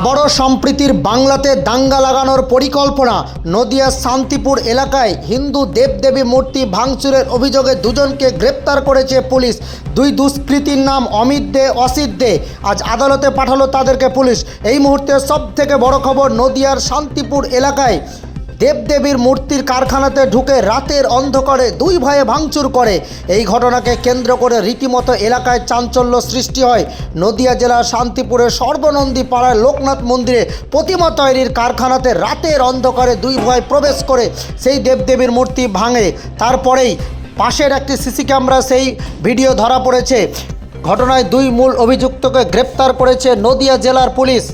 আবারও সম্প্রীতির বাংলাতে দাঙ্গা লাগানোর পরিকল্পনা। নদিয়ার শান্তিপুর এলাকায় হিন্দু দেবদেবী মূর্তি ভাঙচুরের অভিযোগে দুজনকে গ্রেপ্তার করেছে পুলিশ। দুই দুষ্কৃতীর নাম অমিত দে, অসিত দে। আজ আদালতে পাঠালো তাদেরকে পুলিশ। এই মুহূর্তে সব থেকে বড় খবর নদিয়ার শান্তিপুর এলাকায়। দেবদেবীর মূর্তির কারখানাতে ঢুকে রাতের অন্ধকারে দুই ভাইয়ে ভাঙচুর করে। এই ঘটনাকে কেন্দ্র করে রীতিমতো এলাকায় চাঞ্চল্য সৃষ্টি হয়। নদিয়া জেলার শান্তিপুরের সর্বনন্দী পাড়ায় লোকনাথ মন্দিরে প্রতিমা তৈরির কারখানাতে রাতের অন্ধকারে দুই ভাই প্রবেশ করে, সেই দেবদেবীর মূর্তি ভাঙে। তারপরেই পাশের একটি সিসি ক্যামেরা সেই ভিডিও ধরা পড়েছে। ঘটনায় দুই মূল অভিযুক্তকে গ্রেপ্তার করেছে নদিয়া জেলার পুলিশ।